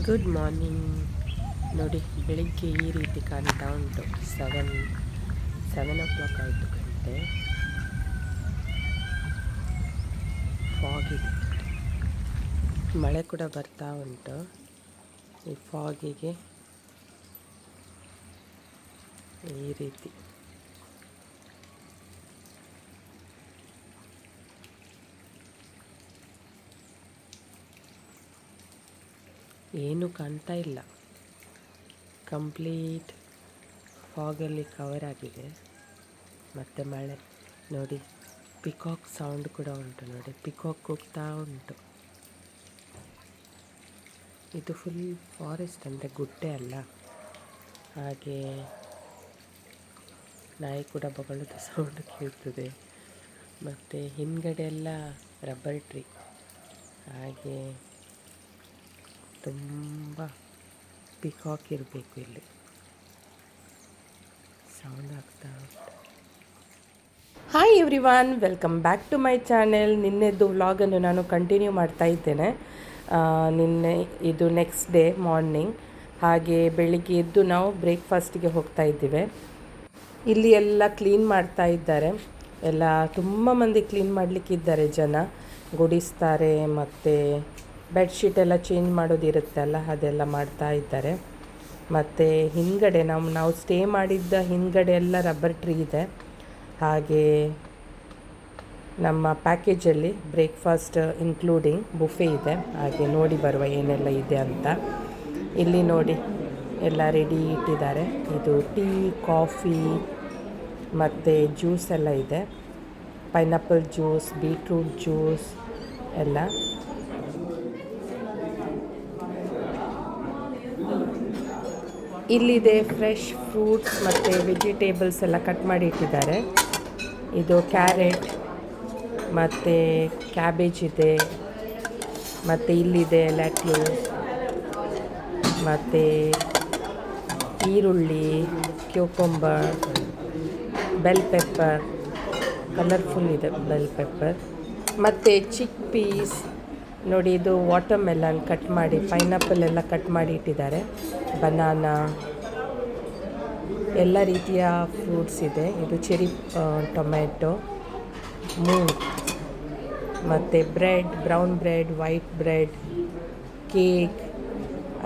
Good morning ನೋಡಿ, ಬೆಳಿಗ್ಗೆ ಈ ರೀತಿ ಕಾಣ್ತಾ ಉಂಟು. ಸೆವೆನ್ ಸೆವೆನ್ ಓ ಕ್ಲಾಕ್ ಆಯಿತು ಗಂಟೆ. ಫಾಗಿದೆ ಮಳೆ ಕೂಡ ಬರ್ತಾ ಉಂಟು. ಈ ಫಾಗಿಗೆ ಈ ರೀತಿ ಏನು ಕಾಣ್ತಾ ಇಲ್ಲ. ಕಂಪ್ಲೀಟ್ ಫಾಗಲ್ಲಿ ಕವರ್ ಆಗಿದೆ. ಮತ್ತು ಮಳೆ. ನೋಡಿ, ಪಿಕಾಕ್ ಸೌಂಡ್ ಕೂಡ ಉಂಟು ನೋಡಿ. ಪಿಕಾಕ್ ಹೋಗ್ತಾ ಉಂಟು. ಇದು ಫುಲ್ ಫಾರೆಸ್ಟ್ ಅಂದರೆ ಗುಡ್ಡೆ ಅಲ್ಲ. ಹಾಗೆ ನಾಯಿ ಕೂಡ ಬಗಳದ ಸೌಂಡ್ ಕೇಳ್ತದೆ. ಮತ್ತು ಹಿಂದ್ಗಡೆ ಎಲ್ಲ ರಬ್ಬರ್ ಟ್ರೀ ಹಾಗೆ ತುಂಬ ಪಿಕಾಕ್ ಇರಬೇಕು ಇಲ್ಲಿ ಸೌಂಡ್ ಆಗ್ತಾ hi everyone welcome back to my channel ನಿನ್ನೆದ್ದು ವ್ಲಾಗನ್ನು ನಾನು ಕಂಟಿನ್ಯೂ ಮಾಡ್ತಾ ಇದ್ದೇನೆ. ನಿನ್ನೆ ಇದು ನೆಕ್ಸ್ಟ್ ಡೇ ಮಾರ್ನಿಂಗ್ ಹಾಗೆ ಬೆಳಿಗ್ಗೆ ಎದ್ದು ನಾವು ಬ್ರೇಕ್ಫಾಸ್ಟಿಗೆ ಹೋಗ್ತಾ ಇದ್ದೀವಿ. ಇಲ್ಲಿ ಎಲ್ಲ ಕ್ಲೀನ್ ಮಾಡ್ತಾ ಇದ್ದಾರೆ. ಎಲ್ಲ ತುಂಬ ಮಂದಿ ಕ್ಲೀನ್ ಮಾಡಲಿಕ್ಕಿದ್ದಾರೆ ಜನ. ಗುಡಿಸ್ತಾರೆ ಮತ್ತು ಬೆಡ್ಶೀಟ್ ಎಲ್ಲ ಚೇಂಜ್ ಮಾಡೋದಿರುತ್ತಲ್ಲ, ಅದೆಲ್ಲ ಮಾಡ್ತಾ ಇದ್ದಾರೆ. ಮತ್ತು ಹಿಂದ್ಗಡೆ ನಾವು ನಾವು ಸ್ಟೇ ಮಾಡಿದ್ದ ಹಿಂದ್ಗಡೆ ಎಲ್ಲ ರಬ್ಬರ್ ಟ್ರೀ ಇದೆ. ಹಾಗೆ ನಮ್ಮ ಪ್ಯಾಕೇಜಲ್ಲಿ ಬ್ರೇಕ್ಫಾಸ್ಟ್ ಇನ್ಕ್ಲೂಡಿಂಗ್ ಬುಫೆ ಇದೆ. ಹಾಗೆ ನೋಡಿ ಬರುವ ಏನೆಲ್ಲ ಇದೆ ಅಂತ. ಇಲ್ಲಿ ನೋಡಿ, ಎಲ್ಲ ರೆಡಿ ಇಟ್ಟಿದ್ದಾರೆ. ಇದು ಟೀ, ಕಾಫಿ ಮತ್ತು ಜ್ಯೂಸ್ ಎಲ್ಲ ಇದೆ. ಪೈನಾಪಲ್ ಜ್ಯೂಸ್, ಬೀಟ್ರೂಟ್ ಜ್ಯೂಸ್ ಎಲ್ಲ. ಇಲ್ಲಿದೆ ಫ್ರೆಶ್ ಫ್ರೂಟ್ಸ್ ಮತ್ತು ವೆಜಿಟೇಬಲ್ಸ್ ಎಲ್ಲ ಕಟ್ ಮಾಡಿ ಇಟ್ಟಿದ್ದಾರೆ. ಇದು ಕ್ಯಾರೆಟ್ ಮತ್ತು ಕ್ಯಾಬೇಜ್ ಇದೆ, ಮತ್ತು ಇಲ್ಲಿದೆ ಲ್ಯಾಟ್ಯೂಸ್ ಮತ್ತು ಈರುಳ್ಳಿ ಕ್ಯೂಕೊಂಬರ್ ಬೆಲ್ ಪೆಪ್ಪರ್ ಕಲರ್ಫುಲ್ ಇದೆ ಬೆಲ್ ಪೆಪ್ಪರ್ ಮತ್ತು ಚಿಕ್ ಪೀಸ್ ನೋಡಿ, ಇದು ವಾಟರ್ ಮೆಲನ್ ಕಟ್ ಮಾಡಿ ಪೈನಾಪಲ್ ಎಲ್ಲ ಕಟ್ ಮಾಡಿ ಇಟ್ಟಿದ್ದಾರೆ. ಬನಾನಾ ಎಲ್ಲ ರೀತಿಯ ಫ್ರೂಟ್ಸ್ ಇದೆ. ಇದು ಚೆರಿ ಟೊಮ್ಯಾಟೊ ಮೂ ಮತ್ತು bread brown bread white bread cake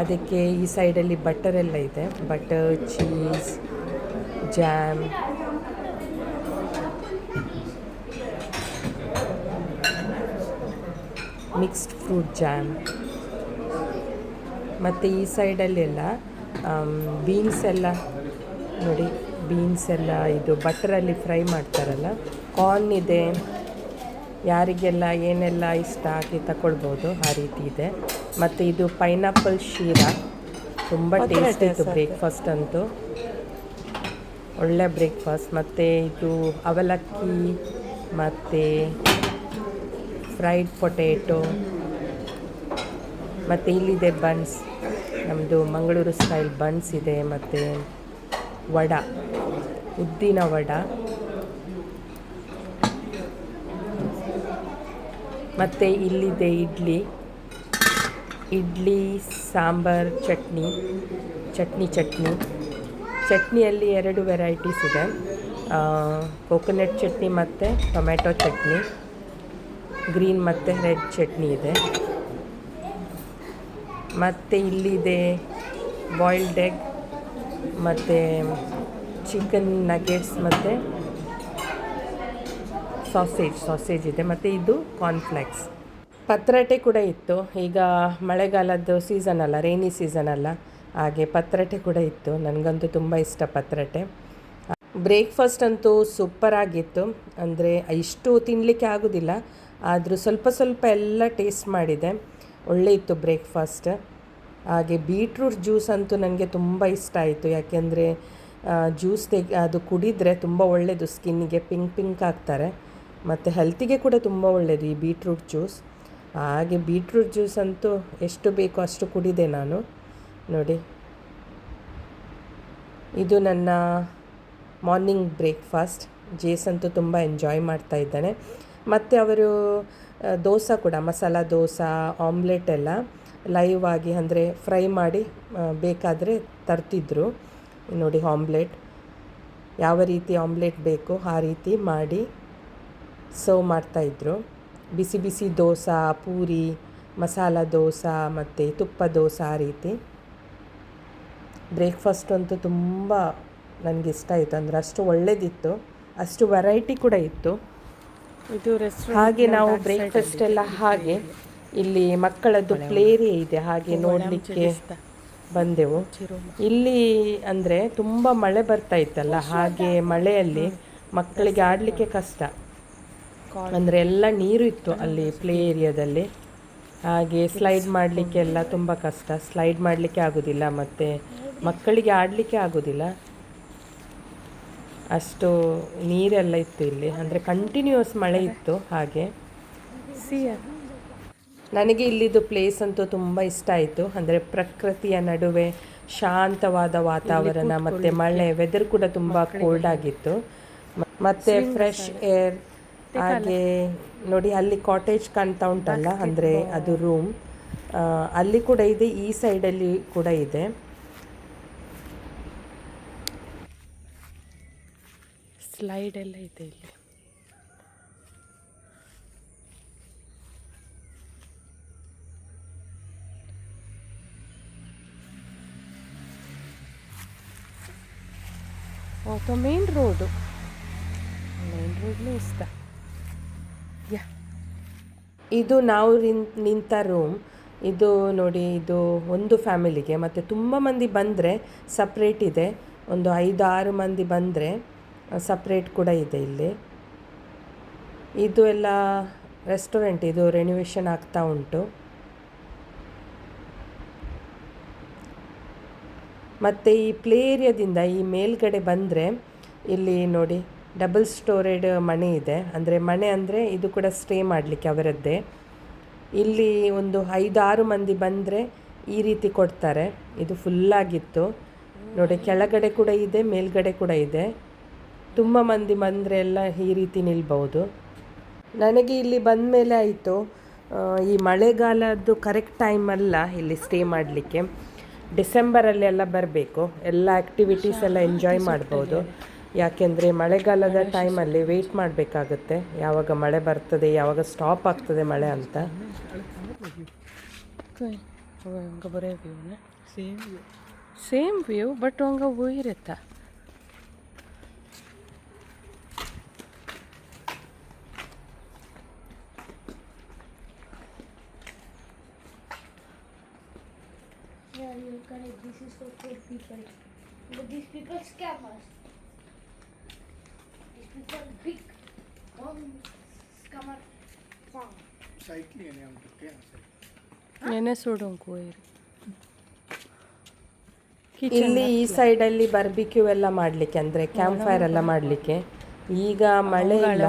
ಅದಕ್ಕೆ ಈ ಸೈಡಲ್ಲಿ ಎಲ್ಲ ಇದೆ. Butter cheese jam mixed fruit jam ಮತ್ತು ಈ ಸೈಡಲ್ಲೆಲ್ಲ ಬೀನ್ಸ್ ಎಲ್ಲ ನೋಡಿ ಬೀನ್ಸ್ ಎಲ್ಲ ಇದು ಬಟರಲ್ಲಿ ಫ್ರೈ ಮಾಡ್ತಾರಲ್ಲ ಕಾರ್ನ್ ಇದೆ. ಯಾರಿಗೆಲ್ಲ ಏನೆಲ್ಲ ಇಷ್ಟ ಹಾಕಿ ತಗೊಳ್ಬೋದು ಆ ರೀತಿ ಇದೆ. ಮತ್ತು ಇದು ಪೈನಾಪಲ್ ಶೀರಾ. ತುಂಬ ಟೇಸ್ಟ್ ಇತ್ತು ಬ್ರೇಕ್ಫಾಸ್ಟ್ ಅಂತೂ. ಒಳ್ಳೆ ಬ್ರೇಕ್ಫಾಸ್ಟ್ ಮತ್ತು ಇದು ಅವಲಕ್ಕಿ ಮತ್ತು ಫ್ರೈಡ್ ಪೊಟೇಟೊ ಮತ್ತು ಇಲ್ಲಿದೆ ಬನ್ಸ್ ನಮ್ಮದು ಮಂಗಳೂರು ಸ್ಟೈಲ್ ಬನ್ಸ್ ಇದೆ, ಮತ್ತು ವಡ, ಉದ್ದಿನ ವಡ. ಮತ್ತು ಇಲ್ಲಿದೆ ಇಡ್ಲಿ. ಇಡ್ಲಿ, ಸಾಂಬಾರ್, ಚಟ್ನಿ ಚಟ್ನಿ ಚಟ್ನಿ. ಚಟ್ನಿಯಲ್ಲಿ ಎರಡು ವೆರೈಟೀಸ್ ಇದೆ. ಕೋಕೋನಟ್ ಚಟ್ನಿ ಮತ್ತು ಟೊಮ್ಯಾಟೊ ಚಟ್ನಿ. ಗ್ರೀನ್ ಮತ್ತು ರೆಡ್ ಚಟ್ನಿ ಇದೆ. ಮತ್ತು ಇಲ್ಲಿದೆ ಬಾಯ್ಲ್ಡ್ ಎಗ್, ಮತ್ತು ಚಿಕನ್ ನಗೆಟ್ಸ್, ಮತ್ತು ಸಾಸೇಜ್ ಸಾಸೇಜ್ ಇದೆ. ಮತ್ತು ಇದು ಕಾರ್ನ್ಫ್ಲೆಕ್ಸ್ ಪತ್ರಟೆ ಕೂಡ ಇತ್ತು. ಈಗ ಮಳೆಗಾಲದ್ದು ಸೀಸನ್ ಅಲ್ಲ ರೈನಿ ಸೀಸನ್ ಅಲ್ಲ. ಹಾಗೆ ಪತ್ರಟೆ ಕೂಡ ಇತ್ತು. ನನಗಂತೂ ತುಂಬ ಇಷ್ಟ ಪತ್ರಟೆ. ಬ್ರೇಕ್ಫಾಸ್ಟ್ ಅಂತೂ ಸೂಪರ್ ಆಗಿತ್ತು. ಅಂದರೆ ಇಷ್ಟು ತಿನ್ನಲಿಕ್ಕೆ ಆಗೋದಿಲ್ಲ. ಆದರೂ ಸ್ವಲ್ಪ ಸ್ವಲ್ಪ ಎಲ್ಲ ಟೇಸ್ಟ್ ಮಾಡಿದೆ. ಒಳ್ಳೆ ಇತ್ತು ಬ್ರೇಕ್ಫಾಸ್ಟ್. ಹಾಗೆ ಬೀಟ್ರೂಟ್ ಜ್ಯೂಸ್ ಅಂತೂ ನನಗೆ ತುಂಬ ಇಷ್ಟ ಆಯಿತು. ಯಾಕೆಂದರೆ ಜ್ಯೂಸ್ ತೆಗ್, ಅದು ಕುಡಿದರೆ ತುಂಬ ಒಳ್ಳೆಯದು ಸ್ಕಿನ್ನಿಗೆ ಪಿಂಕ್ ಪಿಂಕ್ ಆಗ್ತಾರೆ. ಮತ್ತು ಹೆಲ್ತಿಗೆ ಕೂಡ ತುಂಬ ಒಳ್ಳೆಯದು ಈ ಬೀಟ್ರೂಟ್ ಜ್ಯೂಸ್. ಹಾಗೆ ಬೀಟ್ರೂಟ್ ಜ್ಯೂಸ್ ಅಂತೂ ಎಷ್ಟು ಬೇಕೋ ಅಷ್ಟು ಕುಡಿದೆ ನಾನು. ನೋಡಿ. ಇದು ನನ್ನ ಮಾರ್ನಿಂಗ್ ಬ್ರೇಕ್ಫಾಸ್ಟ್. ಜೇಸ್ ಅಂತೂ ತುಂಬ ಎಂಜಾಯ್ ಮಾಡ್ತಾ ಇದ್ದಾನೆ. ಮತ್ತು ಅವರು ದೋಸೆ ಕೂಡ, ಮಸಾಲ ದೋಸೆ, ಆಮ್ಲೆಟ್ ಎಲ್ಲ ಲೈವ್ ಆಗಿ ಅಂದರೆ ಫ್ರೈ ಮಾಡಿ ಬೇಕಾದರೆ ತರ್ತಿದ್ರು. ನೋಡಿ ಆಮ್ಲೆಟ್. ಯಾವ ರೀತಿ ಆಮ್ಲೆಟ್ ಬೇಕು ಆ ರೀತಿ ಮಾಡಿ ಸರ್ವ್ ಮಾಡ್ತಾಯಿದ್ರು ಬಿಸಿ ಬಿಸಿ ದೋಸೆ, ಪೂರಿ, ಮಸಾಲ ದೋಸೆ ಮತ್ತು ತುಪ್ಪ ದೋಸೆ ಆ ರೀತಿ. ಬ್ರೇಕ್ಫಾಸ್ಟ್ ಅಂತೂ ತುಂಬ ನನಗೆ ಇಷ್ಟ ಆಯಿತು. ಅಂದರೆ ಅಷ್ಟು ಒಳ್ಳೆದಿತ್ತು. ಅಷ್ಟು ವೆರೈಟಿ ಕೂಡ ಇತ್ತು. ಇದು ಹಾಗೆ ನಾವು ಬ್ರೇಕ್ಫಾಸ್ಟ್ ಎಲ್ಲ ಹಾಗೆ ಇಲ್ಲಿ ಮಕ್ಕಳದ್ದು ಪ್ಲೇ ಏರಿಯಾ ಇದೆ ಹಾಗೆ ನೋಡಲಿಕ್ಕೆ ಬಂದೆವು. ಇಲ್ಲಿ ಅಂದ್ರೆ ತುಂಬಾ ಮಳೆ ಬರ್ತಾ ಇತ್ತಲ್ಲ ಹಾಗೆ ಮಳೆಯಲ್ಲಿ ಮಕ್ಕಳಿಗೆ ಆಡಲಿಕ್ಕೆ ಕಷ್ಟ. ಅಂದ್ರೆ ಎಲ್ಲ ನೀರು ಇತ್ತು ಅಲ್ಲಿ ಪ್ಲೇ ಏರಿಯಾದಲ್ಲಿ ಹಾಗೆ ಸ್ಲೈಡ್ ಮಾಡಲಿಕ್ಕೆ ಎಲ್ಲ ತುಂಬ ಕಷ್ಟ. ಸ್ಲೈಡ್ ಮಾಡಲಿಕ್ಕೆ ಆಗೋದಿಲ್ಲ ಮತ್ತೆ ಮಕ್ಕಳಿಗೆ ಆಡಲಿಕ್ಕೆ ಆಗೋದಿಲ್ಲ. ಅಷ್ಟು ನೀರೆಲ್ಲ ಇತ್ತು ಇಲ್ಲಿ. ಅಂದರೆ ಕಂಟಿನ್ಯೂಸ್ ಮಳೆ ಇತ್ತು ಹಾಗೆ. ಸಿ ನನಗೆ ಇಲ್ಲಿದ್ದು ಪ್ಲೇಸ್ ಅಂತೂ ತುಂಬ ಇಷ್ಟ ಆಯಿತು. ಅಂದರೆ ಪ್ರಕೃತಿಯ ನಡುವೆ ಶಾಂತವಾದ ವಾತಾವರಣ ಮತ್ತು ಮಳೆ ವೆದರ್ ಕೂಡ ತುಂಬ ಕೋಲ್ಡ್ ಆಗಿತ್ತು. ಮತ್ತು ಮತ್ತೆ ಫ್ರೆಶ್ ಏರ್ ಹಾಗೆ ನೋಡಿ ಅಲ್ಲಿ ಕಾಟೇಜ್ ಕಾಣ್ತಾ ಉಂಟಲ್ಲ ಅಂದರೆ ಅದು ರೂಮ್ ಅಲ್ಲಿ ಕೂಡ ಇದೆ ಈ ಸೈಡಲ್ಲಿ ಕೂಡ ಇದೆ. ಸ್ಲೈಡ್ ಎಲ್ಲ ಇದೆ ಇಲ್ಲಿ. ಓ ಮೇನ್ ರೋಡು ಮೇನ್ ರೋಡ್ನೂ ಇಷ್ಟ. ಯಾ ಇದು ನಾವು ನಿಂತ ರೂಮ್ ಇದು ನೋಡಿ, ಇದು ಒಂದು ಫ್ಯಾಮಿಲಿಗೆ ಮತ್ತು ತುಂಬ ಮಂದಿ ಬಂದರೆ ಸಪ್ರೇಟ್ ಇದೆ. ಒಂದು ಐದು, ಆರು ಮಂದಿ ಬಂದರೆ ಸಪ್ರೇಟ್ ಕೂಡ ಇದೆ ಇಲ್ಲಿ. ಇದು ಎಲ್ಲ ರೆಸ್ಟೋರೆಂಟ್ ಇದು ರೆನೋವೇಷನ್ ಆಗ್ತಾ ಉಂಟು. ಮತ್ತು ಈ ಪ್ಲೇ ಏರಿಯಾದಿಂದ ಈ ಮೇಲ್ಗಡೆ ಬಂದರೆ, ಇಲ್ಲಿ ನೋಡಿ ಡಬಲ್ ಸ್ಟೋರೇಡ್ ಮನೆ ಇದೆ. ಅಂದರೆ ಮನೆ ಅಂದರೆ ಇದು ಕೂಡ ಸ್ಟೇ ಮಾಡಲಿಕ್ಕೆ ಅವರದ್ದೇ. ಇಲ್ಲಿ ಒಂದು ಐದಾರು ಮಂದಿ ಬಂದರೆ ಈ ರೀತಿ ಕೊಡ್ತಾರೆ. ಇದು ಫುಲ್ಲಾಗಿತ್ತು ನೋಡಿ ಕೆಳಗಡೆ ಕೂಡ ಇದೆ, ಮೇಲ್ಗಡೆ ಕೂಡ ಇದೆ. ತುಂಬ ಮಂದಿ ಬಂದರೆ ಎಲ್ಲ ಈ ರೀತಿ ನಿಲ್ಬಹುದು. ನನಗೆ ಇಲ್ಲಿ ಬಂದ ಮೇಲೆ ಆಯಿತು ಈ ಮಳೆಗಾಲದ್ದು ಕರೆಕ್ಟ್ ಟೈಮ್ ಅಲ್ಲ ಇಲ್ಲಿ ಸ್ಟೇ ಮಾಡಲಿಕ್ಕೆ. ಡಿಸೆಂಬರಲ್ಲಿ ಎಲ್ಲ ಬರಬೇಕು, ಎಲ್ಲ ಆ್ಯಕ್ಟಿವಿಟೀಸ್ ಎಲ್ಲ ಎಂಜಾಯ್ ಮಾಡ್ಬೋದು. ಯಾಕೆಂದರೆ ಮಳೆಗಾಲದ ಟೈಮಲ್ಲಿ ವೆಯ್ಟ್ ಮಾಡಬೇಕಾಗುತ್ತೆ. ಯಾವಾಗ ಮಳೆ ಬರ್ತದೆ, ಯಾವಾಗ ಸ್ಟಾಪ್ ಆಗ್ತದೆ ಮಳೆ ಅಂತ. ಸೇಮ್ ವ್ಯೂ ಬಟ್ ಹಂಗೆ correct. This is for poor people. But these people scam us. These people big. One scammer farm. ನೆನೆ ಸುಡೋಂಕು ಇಲ್ಲಿ ಈ ಸೈಡಲ್ಲಿ ಬರ್ಬಿಕ್ಯೂ ಎಲ್ಲ ಮಾಡಲಿಕ್ಕೆ ಅಂದರೆ ಕ್ಯಾಂಪ್ ಫೈರ್ ಎಲ್ಲ ಮಾಡಲಿಕ್ಕೆ ಈಗ ಮಳೆ ಇಲ್ಲ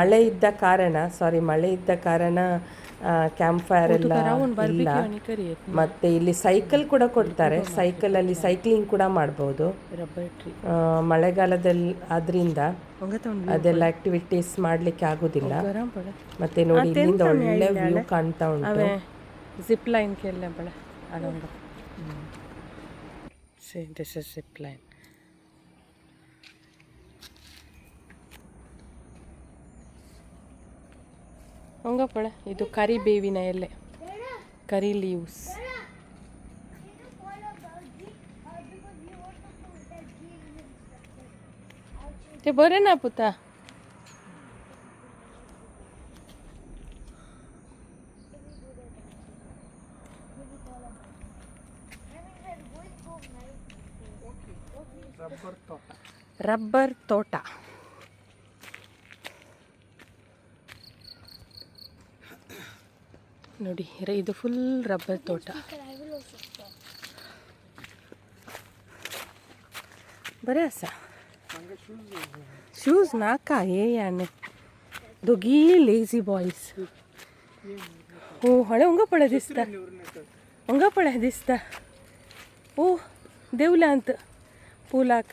ಮಳೆ ಇದ್ದ ಕಾರಣ ಸಾರಿ ಮಳೆ ಇದ್ದ ಕಾರಣ ಕ್ಯಾಂಪ್ ಫೈರ್ ಎಲ್ಲ ಇಲ್ಲ. ಮತ್ತೆ ಇಲ್ಲಿ ಸೈಕಲ್ ಕೂಡ ಕೊಡ್ತಾರೆ. ಸೈಕಲ್ ಅಲ್ಲಿ ಸೈಕ್ಲಿಂಗ್ ಕೂಡ ಮಾಡ್ಬೋದು. ರಬ್ಬರ್ ಮಳೆಗಾಲದಲ್ಲಿ ಆದ್ರಿಂದ ಅದೆಲ್ಲ ಆಕ್ಟಿವಿಟೀಸ್ ಮಾಡಲಿಕ್ಕೆ ಆಗೋದಿಲ್ಲ. ಮತ್ತೆ ನೋಡಿ ಇಲ್ಲಿಂದ ಒಳ್ಳೆ ವ್ಯೂ ಕಾಣ್ತಾ ಉಂಟು. ಜಿಪ್ ಲೈನ್ ಕೆಲ್ಲ ಬಳ ಸಿ ದಿಸ್ ಇಸ್ ಜಿಪ್ ಲೈನ್ ಹಂಗಪ್ಪಳ ಇದು ಕರಿಬೇವಿನ ಎಲೆ. ಕರಿ ಲೀವ್ಸ್. ಬರೇನಾ ಪುತ್ತ ರಬ್ಬರ್ ತೋಟ. ನೋಡಿ ಇದು ಫುಲ್ ರಬ್ಬರ್ ತೋಟ. ಬರಸ ಶೂಸ್ ನಾಕ? ಯಾನೆ ದೊಗಿ ಲೇಜಿ ಬಾಯ್ಸ್ ಓ, ಹಳೆ ಉಂಗಪಳ ದಿಸ್ತ ಉಂಗಪಳ ದಿಸ್ತ ಓ ದೇವ್ಲ ಅಂತ ಪೂಲಾಕ.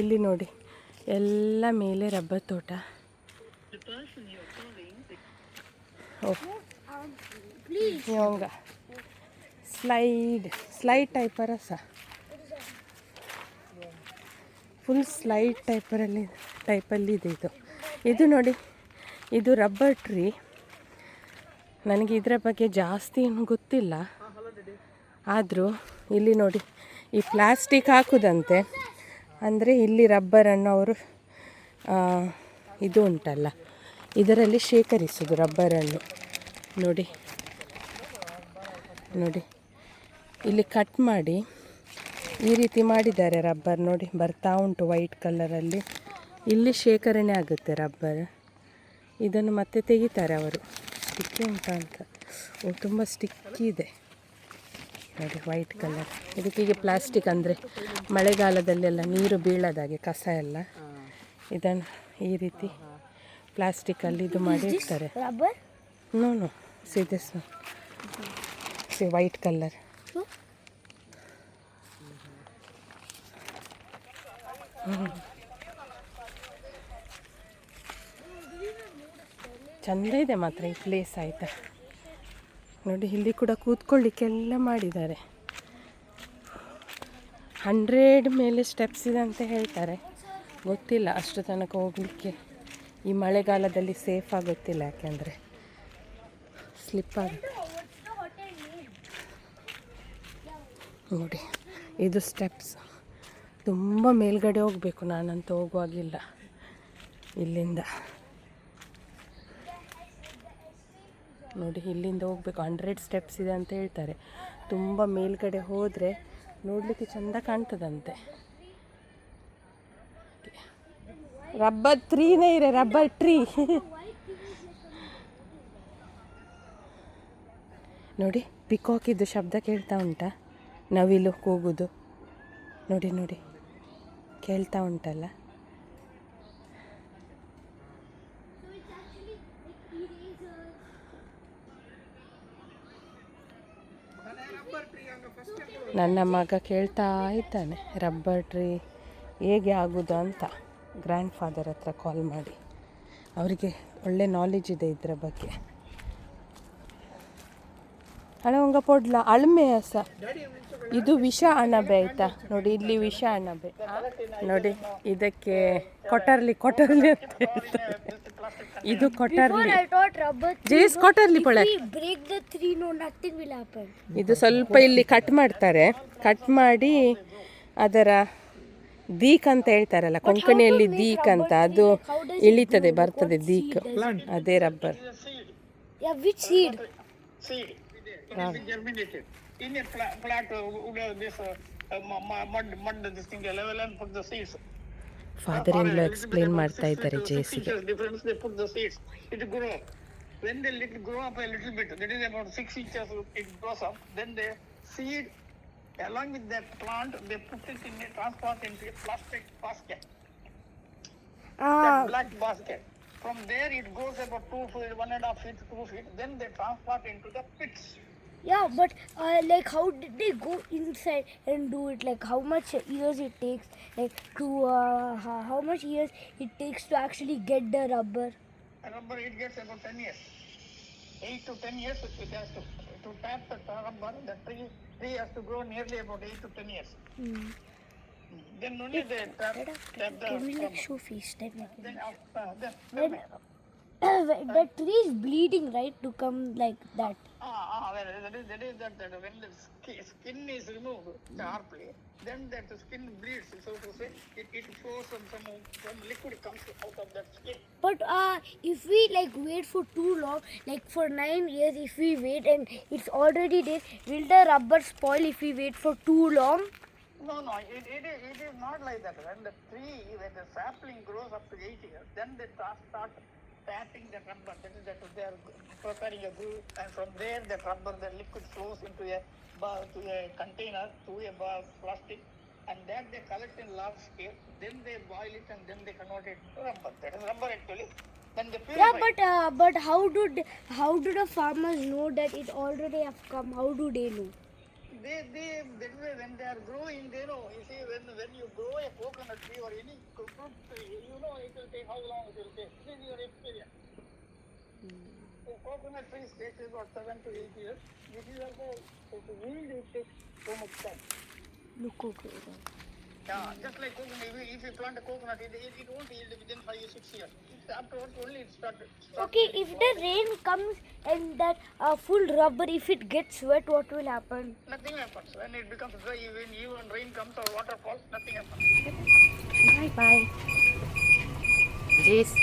ಇಲ್ಲಿ ನೋಡಿ. ಎಲ್ಲ ಮೇಲೆ ರಬ್ಬರ್ ತೋಟ. ಇವಂಗ ಸ್ಲೈಡ್ ಸ್ಲೈಡ್ ಟೈಪರ ಸಹ ಫುಲ್ ಸ್ಲೈಡ್ ಟೈಪರಲ್ಲಿ ಟೈಪಲ್ಲಿ ಇದೆ ಇದು. ಇದು ನೋಡಿ, ಇದು ರಬ್ಬರ್ ಟ್ರೀ. ನನಗೆ ಇದರ ಬಗ್ಗೆ ಜಾಸ್ತಿ ಏನು ಗೊತ್ತಿಲ್ಲ. ಆದರೂ ಇಲ್ಲಿ ನೋಡಿ, ಈ ಪ್ಲಾಸ್ಟಿಕ್ ಹಾಕುದಂತೆ. ಅಂದರೆ ಇಲ್ಲಿ ರಬ್ಬರನ್ನು ಅವರು ಇದು ಉಂಟಲ್ಲ, ಇದರಲ್ಲಿ ಶೇಖರಿಸೋದು ರಬ್ಬರನ್ನು ನೋಡಿ ನೋಡಿ, ಇಲ್ಲಿ ಕಟ್ ಮಾಡಿ, ಈ ರೀತಿ ಮಾಡಿದ್ದಾರೆ ರಬ್ಬರ್ ನೋಡಿ, ಬರ್ತಾ ಉಂಟು ವೈಟ್ ಕಲರಲ್ಲಿ ಇಲ್ಲಿ ಶೇಖರಣೆ ಆಗುತ್ತೆ ರಬ್ಬರ್ ಇದನ್ನು ಮತ್ತೆ ತೆಗಿತಾರೆ ಅವರು. ಸ್ಟಿಕ್ಕಿ ಉಂಟಾ ಅಂತ ತುಂಬ ಸ್ಟಿಕ್ಕಿ ಇದೆ. ನೋಡಿ ವೈಟ್ ಕಲರ್ ಇದಕ್ಕೆ ಇದಕ್ಕೀಗ ಪ್ಲಾಸ್ಟಿಕ್ ಅಂದರೆ ಮಳೆಗಾಲದಲ್ಲೆಲ್ಲ ನೀರು ಬೀಳೋದಾಗೆ ಕಸ ಎಲ್ಲ. ಇದನ್ನು ಈ ರೀತಿ ಪ್ಲಾಸ್ಟಿಕಲ್ಲಿ ಇದು ಮಾಡಿ ಇಡ್ತಾರೆ ನೋನು ನೋ ಸಿ ವೈಟ್ ಕಲರ್? ಚಂದ ಇದೆ ಮಾತ್ರ ಈ ಪ್ಲೇಸ್ ಆಯಿತಾ. ನೋಡಿ, ಇಲ್ಲಿ ಕೂಡ ಕೂತ್ಕೊಳ್ಳಿಕ್ಕೆಲ್ಲ ಮಾಡಿದ್ದಾರೆ. ಹಂಡ್ರೆಡ್ ಮೇಲೆ ಸ್ಟೆಪ್ಸ್ ಇದೆ ಅಂತ ಹೇಳ್ತಾರೆ. ಗೊತ್ತಿಲ್ಲ ಅಷ್ಟು ತನಕ ಹೋಗಲಿಕ್ಕೆ. ಈ ಮಳೆಗಾಲದಲ್ಲಿ ಸೇಫ್ ಆಗುತ್ತಿಲ್ಲ ಯಾಕೆಂದರೆ ಸ್ಲಿಪ್ ಆಗುತ್ತೆ. ನೋಡಿ, ಇದು ಸ್ಟೆಪ್ಸ್ ತುಂಬ ಮೇಲ್ಗಡೆ ಹೋಗಬೇಕು ನಾನಂತೂ ಹೋಗುವಾಗಿಲ್ಲ ಇಲ್ಲಿಂದ. ನೋಡಿ, ಇಲ್ಲಿಂದ ಹೋಗಬೇಕು. ಹಂಡ್ರೆಡ್ ಸ್ಟೆಪ್ಸ್ ಇದೆ ಅಂತ ಹೇಳ್ತಾರೆ. ತುಂಬ ಮೇಲ್ಗಡೆ ಹೋದರೆ ನೋಡಲಿಕ್ಕೆ ಚೆಂದ ಕಾಣ್ತದಂತೆ. ರಬ್ಬರ್ ತ್ರೀನೇ ಇದೆ, ರಬ್ಬರ್ ಟ್ರೀ ನೋಡಿ ಪಿಕಾಕಿದ್ದು ಶಬ್ದ ಕೇಳ್ತಾ ಉಂಟಾ? ನವಿಲು ಕೂಗುದು ನೋಡಿ ನೋಡಿ. ಕೇಳ್ತಾ ಉಂಟಲ್ಲ? ನನ್ನ ಮಗ ಕೇಳ್ತಾ ಇದ್ದಾನೆ, ರಬ್ಬರ್ ಟ್ರೀ ಹೇಗೆ ಆಗೋದು ಅಂತ ಗ್ರ್ಯಾಂಡ್ ಫಾದರ್ ಹತ್ರ ಕಾಲ್ ಮಾಡಿ. ಅವರಿಗೆ ಒಳ್ಳೆ ನಾಲೆಜ್ ಇದೆ ಇದರ ಬಗ್ಗೆ. ಹಣವಂಗ ಪೊಡ್ಲ ಅಳ್ಮೆ ಸ ಇದು ವಿಷ ಅಣಬೆ ಆಯ್ತಾ ನೋಡಿ ಇಲ್ಲಿ ವಿಷ ಅಣಬೆ ನೋಡಿ ಇದಕ್ಕೆ ಕೊಟರ್ಲಿ ಕೊಟರ್ಲಿ ಅಂತ ಹೇಳ್ತಾರೆ. ಇದು ಕೊಟರ್ಲಿ ಜೀಸ್ ಕೊಟರ್ಲಿ ಪೊಳೆ. ಇದು ಸ್ವಲ್ಪ ಇಲ್ಲಿ ಕಟ್ ಮಾಡ್ತಾರೆ. ಕಟ್ ಮಾಡಿ ಅದರ ದೀಕ್ ಅಂತ ಹೇಳ್ತಾರಲ್ಲ ಕೊಂಕಣಿಯಲ್ಲಿ ದೀಕ್ ಅಂತ. ಅದು ಇಳಿತದೆ ಬರ್ತದೆ ದೀಕ್. ಅದೇ rubber. Yeah, which seed? seed. It is germinated. In a pla- plant, uh, would have this uh, uh, mu- mu- mud, mud, this thing, uh, level and put the seeds. Father Or in a little bit explain about ಮಾಡ್ತಾ six ಇದ್ದಾರೆ to six ಜೇಸಿಗೆ inches difference, they put the seeds. It grow up. When they let grow up a little bit, that is about six inches, it grows up. Then the seed, along with that plant, they put it in a transport into a plastic basket. Ah, that black basket. From there it goes about two feet, one and a half feet, two feet. Then they transport into the pits. yeah, but uh, like, how did they go inside and do it? Like, how much years it takes, like, to uh, how, much years it takes to actually get the rubber? Rubber it gets about ten years, eight to ten years it has to to tap the rubber. The tree tree has to grow nearly about eight to ten years. Hmm. Then only they tap, tap the. Can we like show FaceTime? Like, Then after then, when the tree is bleeding, right, to come like that. ah ah well, that is that is that, that when the skin, skin is removed sharply, then that the skin bleeds. So to say, it it flows some some some liquid comes out of that skin. But uh, if we like wait for too long, like for nine years, if we wait and it's already there, will the rubber spoil if we wait for too long? No, no, it, it, is, it is not like that. When the tree, when the sapling grows up to eight years, then they start, start tapping the rubber. That is that they are preparing a glue, and from there the rubber, the liquid flows into a to a container, to a plastic, and that they collect in large scale. Then they boil it and then they convert it to rubber. That is rubber actually. Then they purify. Yeah, but uh, but how do how do the farmers know that it already have come? How do they know? they, they, that way when they are growing, they know, you see, when, when you grow a coconut tree or any fruit tree, you know it will take how long it will take. This is your experience. Mm. Coconut tree takes about 7 to 8 years. This is also, to yield it takes so much time. Look, okay. Yeah, just like coconut, if you, if you plant a coconut, it, it, it won't yield within 5 or 6 years. It's afterwards only it start, Okay, if the rain comes and that uh, full rubber, if it gets wet, what will happen? Nothing happens. When it becomes dry, when even rain comes or water falls, nothing happens. Bye bye. Jeez.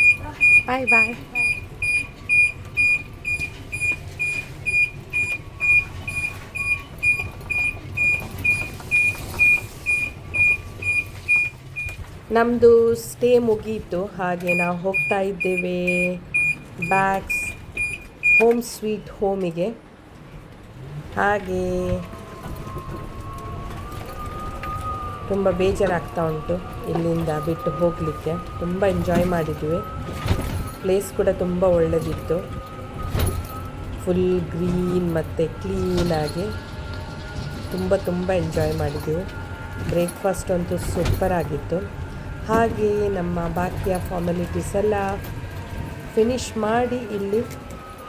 Bye bye. bye. ನಮ್ಮದು stay ಮುಗೀತು, ಹಾಗೆ ನಾವು ಹೋಗ್ತಾ ಇದ್ದೇವೆ bags home sweet ಹೋಮಿಗೆ ಹಾಗೆ ತುಂಬ ಬೇಜಾರಾಗ್ತಾ ಉಂಟು ಇಲ್ಲಿಂದ ಬಿಟ್ಟು ಹೋಗಲಿಕ್ಕೆ. ತುಂಬ ಎಂಜಾಯ್ ಮಾಡಿದ್ವಿ. ಪ್ಲೇಸ್ ಕೂಡ ತುಂಬ ಒಳ್ಳೆದಿತ್ತು. ಫುಲ್ ಗ್ರೀನ್ ಮತ್ತು ಕ್ಲೀನಾಗಿ ತುಂಬ ತುಂಬ ಎಂಜಾಯ್ ಮಾಡಿದ್ದೀವಿ ಬ್ರೇಕ್ಫಾಸ್ಟ್ ಅಂತೂ ಸೂಪರ್ ಆಗಿತ್ತು. ಹಾಗೆ ನಮ್ಮ ಬಾಕಿಯ ಫಾರ್ಮಾಲಿಟೀಸ್ ಎಲ್ಲ ಫಿನಿಷ್ ಮಾಡಿ ಇಲ್ಲಿ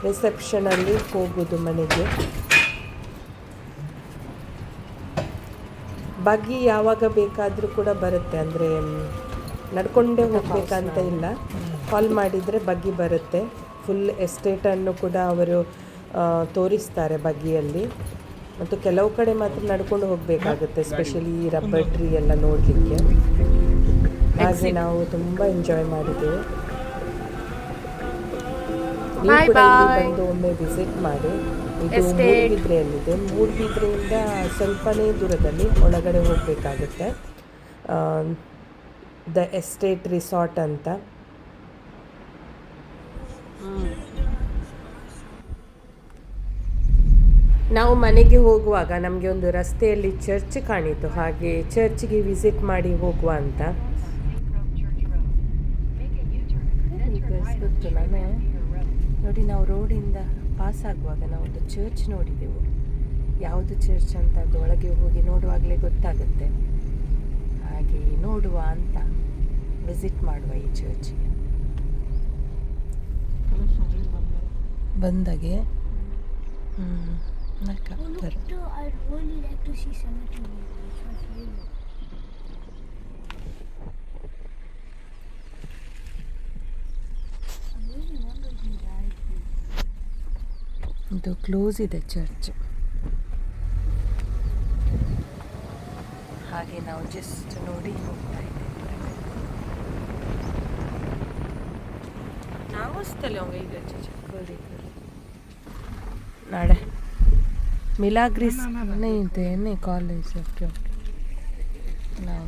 ರಿಸೆಪ್ಷನಲ್ಲಿ ಹೋಗೋದು ಮನೆಗೆ. ಬಗ್ಗಿ ಯಾವಾಗ ಬೇಕಾದರೂ ಕೂಡ ಬರುತ್ತೆ ಅಂದರೆ ನಡ್ಕೊಂಡೇ ಹೋಗಬೇಕಂತ ಇಲ್ಲ. ಕಾಲ್ ಮಾಡಿದರೆ ಬಗ್ಗಿ ಬರುತ್ತೆ. ಫುಲ್ ಎಸ್ಟೇಟನ್ನು ಕೂಡ ಅವರು ತೋರಿಸ್ತಾರೆ ಬಗ್ಗಿಯಲ್ಲಿ. ಮತ್ತು ಕೆಲವು ಕಡೆ ಮಾತ್ರ ನಡ್ಕೊಂಡು ಹೋಗಬೇಕಾಗುತ್ತೆ ಸ್ಪೆಷಲಿ ರಬ್ಬರ್ ಟ್ರೀ ಎಲ್ಲ ನೋಡಲಿಕ್ಕೆ. ಹಾಗೆ ನಾವು ತುಂಬಾ ಎಂಜಾಯ್ ಮಾಡಿದ್ದೆವು. ನೀವು ಕೂಡ ಇಲ್ಲಿ ಬಂದು ಒಮ್ಮೆ ವಿಸಿಟ್ ಮಾಡಿ. ಇದು ಮೂಡುಬಿದ್ರೆಯಲ್ಲಿದೆ ಮೂಡುಬಿದ್ರೆಯಿಂದ ಸ್ವಲ್ಪನೇ ದೂರದಲ್ಲಿ ಒಳಗಡೆ ಹೋಗಬೇಕಾಗುತ್ತೆ. ದ ಎಸ್ಟೇಟ್ ರಿಸಾರ್ಟ್ ಅಂತ. ನಾವು ಮನೆಗೆ ಹೋಗುವಾಗ ನಮಗೆ ಒಂದು ರಸ್ತೆಯಲ್ಲಿ ಚರ್ಚ್ ಕಾಣಿತು. ಹಾಗೆ ಚರ್ಚ್ಗೆ ವಿಸಿಟ್ ಮಾಡಿ ಹೋಗುವ ಅಂತ. ನಾನು ನೋಡಿ ನಾವು ರೋಡಿಂದ ಪಾಸ್ ಆಗುವಾಗ ನಾವು ಒಂದು ಚರ್ಚ್ ನೋಡಿದೆವು. ಯಾವುದು ಚರ್ಚ್ ಅಂತ ಅದು ಒಳಗೆ ಹೋಗಿ ನೋಡುವಾಗಲೇ ಗೊತ್ತಾಗುತ್ತೆ. ಹಾಗೆ ನೋಡುವ ಅಂತ ವಿಸಿಟ್ ಮಾಡುವ ಈ ಚರ್ಚ್ಗೆ ಬಂದಾಗೆ ಹ್ಞೂ ಇದು ಕ್ಲೋಸ್ ಇದೆ ಚರ್ಚ್. ಹಾಗೆ ನಾವು ಜಸ್ಟ್ ನೋಡಿ ಹೋಗ್ತಾ ಇದ್ದೇವೆ. ನಾವು ಈಗ ಚಿಕ್ಕವರಿ ನಾಳೆ. ಮಿಲಾಗ್ರೀಸ್ ಇದೆ ಏನೇ ಕಾಲೇಜ್ ಓಕೆ ಓಕೆ ನಾವು.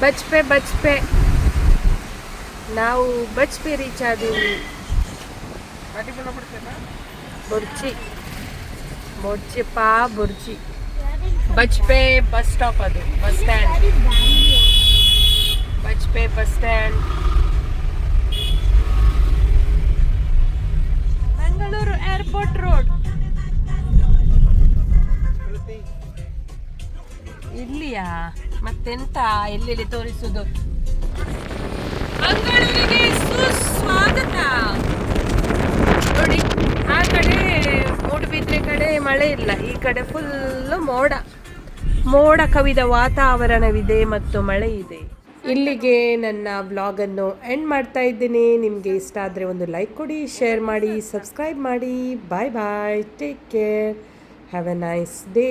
ಬಜ್ಪೆ ಬಚ್ಪೆ. ನಾವು ಬಜ್ಪೆ ರೀಚ್ ಆದೀವಿ. ಬುರ್ಚಿ ಬುರ್ಚಿ ಪಾ ಬುರ್ಚಿ ಬಜ್ಪೆ ಬಸ್ ಸ್ಟಾಪ್ ಅದು, bus stand. Bajpe bus stand. Bengaluru airport road. ಇಲ್ಲಿಯಾ? ಮತ್ತೆಂತ ಎಲ್ಲೆಲ್ಲಿ ತೋರಿಸುದು? ಮಂಗಳೂರಿಗೆ ಸುಸ್ವಾಗತ. ನೋಡಿ, ಆ ಕಡೆ ಮೂಡುಬಿದ್ರೆ ಕಡೆ ಮಳೆ ಇಲ್ಲ. ಈ ಕಡೆ ಫುಲ್ಲು ಮೋಡ. ಮೋಡ ಕವಿದ ವಾತಾವರಣವಿದೆ ಮತ್ತು ಮಳೆ ಇದೆ. ಇಲ್ಲಿಗೆ ನನ್ನ ವ್ಲಾಗನ್ನು ಎಂಡ್ ಮಾಡ್ತಾ ಇದ್ದೀನಿ. ನಿಮಗೆ ಇಷ್ಟ ಆದರೆ ಒಂದು ಲೈಕ್ ಕೊಡಿ ಶೇರ್ ಮಾಡಿ ಸಬ್ಸ್ಕ್ರೈಬ್ ಮಾಡಿ. Bye bye take care have a nice day